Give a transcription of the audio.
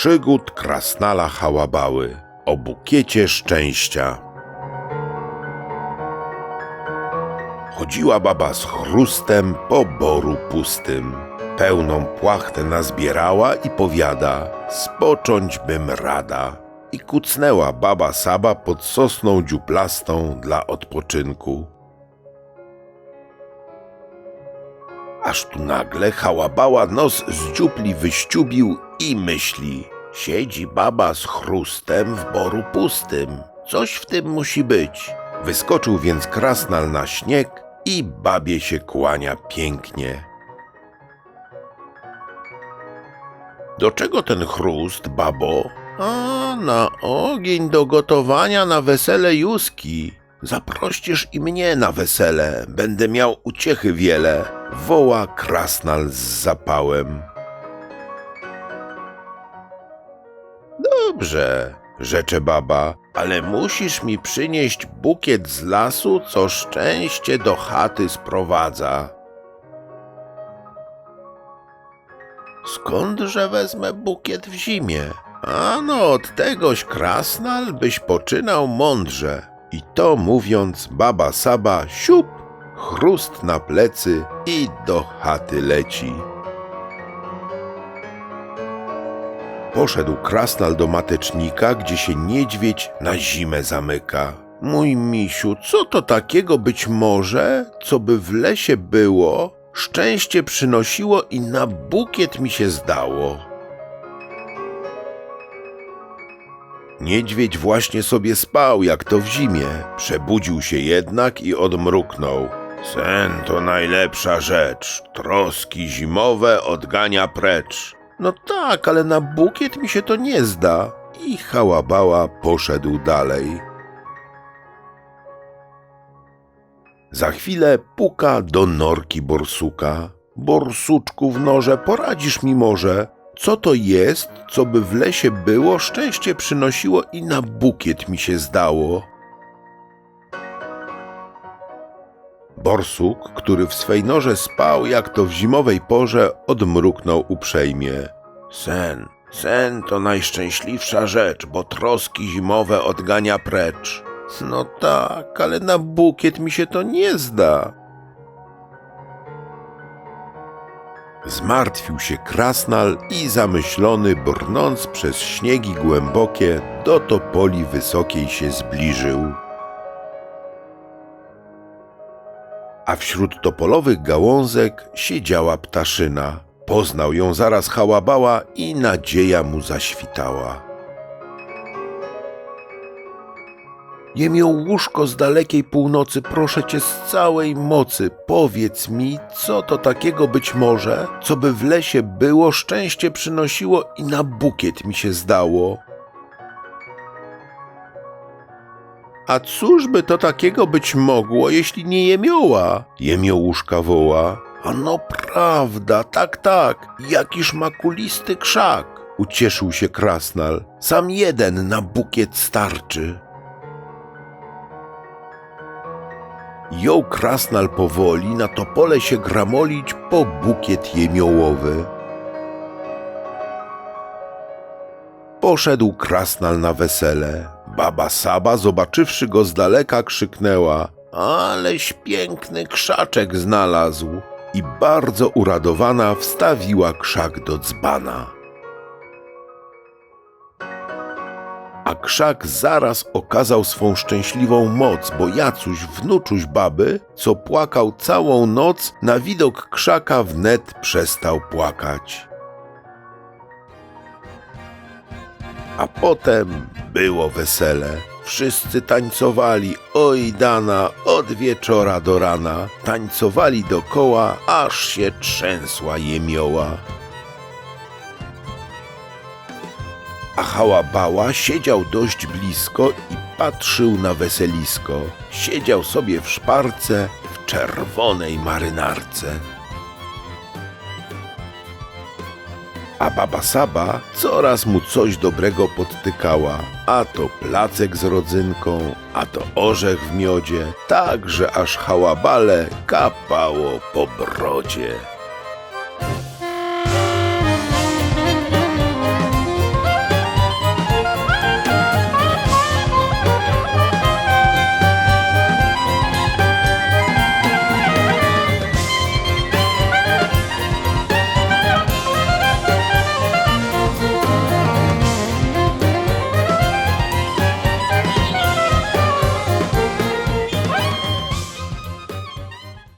przygód krasnala hałabały o bukiecie szczęścia. Chodziła baba z chrustem po boru pustym. Pełną płachtę nazbierała i powiada, spocząć bym rada. I kucnęła baba Saba pod sosną dziuplastą dla odpoczynku. Aż tu nagle hałabała nos z dziupli wyściubił i myśli. Siedzi baba z chrustem w boru pustym. Coś w tym musi być. Wyskoczył więc krasnal na śnieg i babie się kłania pięknie. Do czego ten chrust, babo? A, na ogień do gotowania na wesele Juski. Zaprościsz i mnie na wesele, będę miał uciechy wiele, woła krasnal z zapałem. Dobrze, rzecze baba, ale musisz mi przynieść bukiet z lasu, co szczęście do chaty sprowadza. Skądże wezmę bukiet w zimie? Ano od tegoś krasnal byś poczynał mądrze. I to mówiąc, baba Saba siup, chrust na plecy i do chaty leci. Poszedł krasnal do matecznika, gdzie się niedźwiedź na zimę zamyka. Mój misiu, co to takiego być może, co by w lesie było, szczęście przynosiło i na bukiet mi się zdało? Niedźwiedź właśnie sobie spał, jak to w zimie. Przebudził się jednak i odmruknął. Sen to najlepsza rzecz. Troski zimowe odgania precz. No tak, ale na bukiet mi się to nie zda. I hałabała poszedł dalej. Za chwilę puka do norki borsuka. Borsuczku w norze, poradzisz mi może, co to jest, co by w lesie było, szczęście przynosiło i na bukiet mi się zdało. Borsuk, który w swej norze spał, jak to w zimowej porze, odmruknął uprzejmie. Sen, sen to najszczęśliwsza rzecz, bo troski zimowe odgania precz. No tak, ale na bukiet mi się to nie zda. Zmartwił się krasnal i zamyślony, brnąc przez śniegi głębokie, do topoli wysokiej się zbliżył. A wśród topolowych gałązek siedziała ptaszyna. Poznał ją zaraz hałabała i nadzieja mu zaświtała. Jemię łóżko z dalekiej północy, proszę cię z całej mocy, powiedz mi, co to takiego być może, co by w lesie było, szczęście przynosiło i na bukiet mi się zdało. A cóż by to takiego być mogło, jeśli nie jemioła? Jemiołuszka woła. A no prawda, tak, tak, jakiż ma kulisty krzak. Ucieszył się krasnal. Sam jeden na bukiet starczy. Jął krasnal powoli na topole się gramolić po bukiet jemiołowy. Poszedł krasnal na wesele. Baba Saba, zobaczywszy go z daleka, krzyknęła Aleś piękny krzaczek znalazł i bardzo uradowana wstawiła krzak do dzbana. A krzak zaraz okazał swą szczęśliwą moc, bo Jacuś, wnuczuś baby, co płakał całą noc, na widok krzaka wnet przestał płakać. A potem było wesele. Wszyscy tańcowali, oj dana, od wieczora do rana. Tańcowali dokoła, aż się trzęsła jemioła. A hałabała siedział dość blisko i patrzył na weselisko. Siedział sobie w szparce w czerwonej marynarce. A baba Saba coraz mu coś dobrego podtykała. A to placek z rodzynką, a to orzech w miodzie, tak że aż hałabale kapało po brodzie.